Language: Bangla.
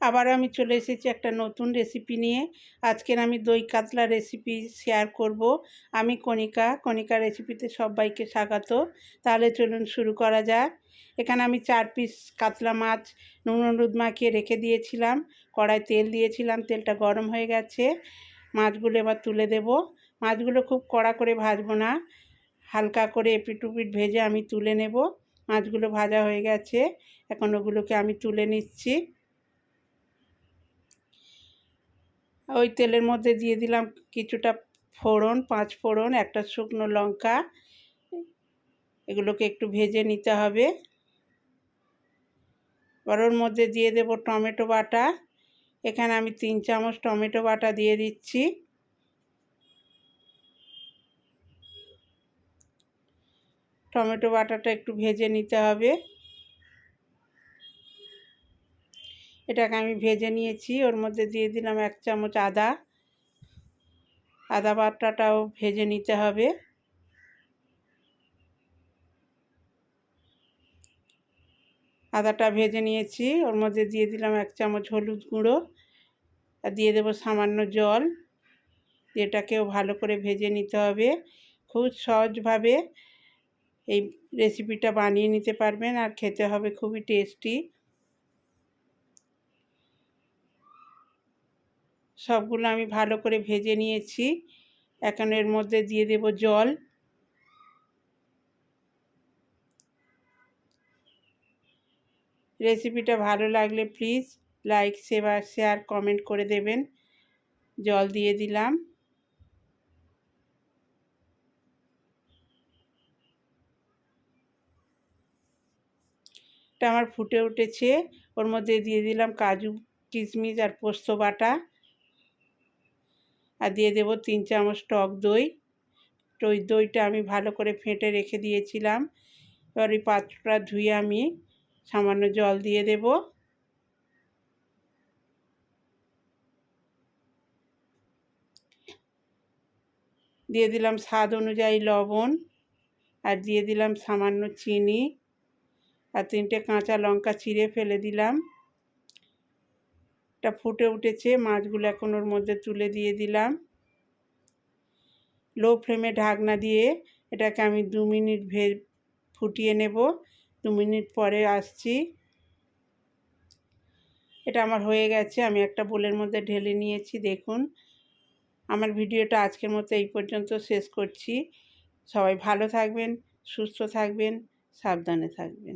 আবার আমি চলে এসেছি একটা নতুন রেসিপি নিয়ে। আজকের আমি দই কাতলা রেসিপি শেয়ার করব। আমি কণিকা কণিকা রেসিপিতে সবাইকে স্বাগত। তাহলে চলুন শুরু করা যাক। এখানে আমি চার পিস কাতলা মাছ, নুন হলুদ মাখিয়ে রেখে দিয়েছিলাম। কড়াই তেল দিয়েছিলাম, তেলটা গরম হয়ে গেছে। মাছগুলো এবার তুলে দেব। মাছগুলো খুব কড়া করে ভাজবো না। হালকা করে এপিট উপিট ভেজে আমি তুলে নেব। মাছগুলো ভাজা হয়ে গেছে। এখন ওগুলোকে আমি তুলে নিচ্ছি। ওই তেলের মধ্যে দিয়ে দিলাম কিছুটা ফোড়ন, পাঁচ ফোড়ন, একটা শুকনো লঙ্কা। এগুলোকে একটু ভেজে নিতে হবে। এবার ওর মধ্যে দিয়ে দেব টমেটো বাটা। এখানে আমি তিন চামচ টমেটো বাটা দিয়ে দিচ্ছি। টমেটো বাটাটা একটু ভেজে নিতে হবে। এটাকে আমি ভেজে নিয়েছি। ওর মধ্যে দিয়ে দিলাম এক চামচ আদা। আদা বাটাটাও ভেজে নিতে হবে। আদাটা ভেজে নিয়েছি। ওর মধ্যে দিয়ে দিলাম এক চামচ হলুদ গুঁড়ো। আর দিয়ে দেবো সামান্য জল। এটাকেও ভালো করে ভেজে নিতে হবে। খুব সহজভাবে এই রেসিপিটা বানিয়ে নিতে পারবেন আর খেতে হবে খুবই টেস্টি সবগুলো আমি ভালো করে ভেজে নিয়েছি। এখন এর মধ্যে দিয়ে দেব জল। রেসিপিটা ভালো লাগলে প্লিজ লাইক সেবার শেয়ার, কমেন্ট করে দেবেন। জল দিয়ে দিলাম। এটা আমার ফুটে উঠেছে। ওর মধ্যে দিয়ে দিলাম কাজু, কিশমিশ আর পোস্ত বাটা। আর দিয়ে দেবো তিন চামচ টক দই। ওই দইটা আমি ভালো করে ফেটে রেখে দিয়েছিলাম। এবার ওই পাত্রটা ধুয়ে আমি সামান্য জল দিয়ে দেব। দিয়ে দিলাম স্বাদ অনুযায়ী লবণ আর দিয়ে দিলাম সামান্য চিনি। আর তিনটে কাঁচা লঙ্কা চিড়ে ফেলে দিলাম। এটা ফুটে উঠেছে, মাছগুলো এখন ওর মধ্যে তুলে দিয়ে দিলাম। লো ফ্লেমে ঢাকনা দিয়ে এটাকে আমি দু মিনিট ভে, ফুটিয়ে নেব। দু মিনিট পরে আসছি। এটা আমার হয়ে গেছে, আমি একটা বোলের মধ্যে ঢেলে নিয়েছি, দেখুন। আমার ভিডিওটা আজকের মতো এই পর্যন্ত শেষ করছি। সবাই ভালো থাকবেন, সুস্থ থাকবেন, সাবধানে থাকবেন।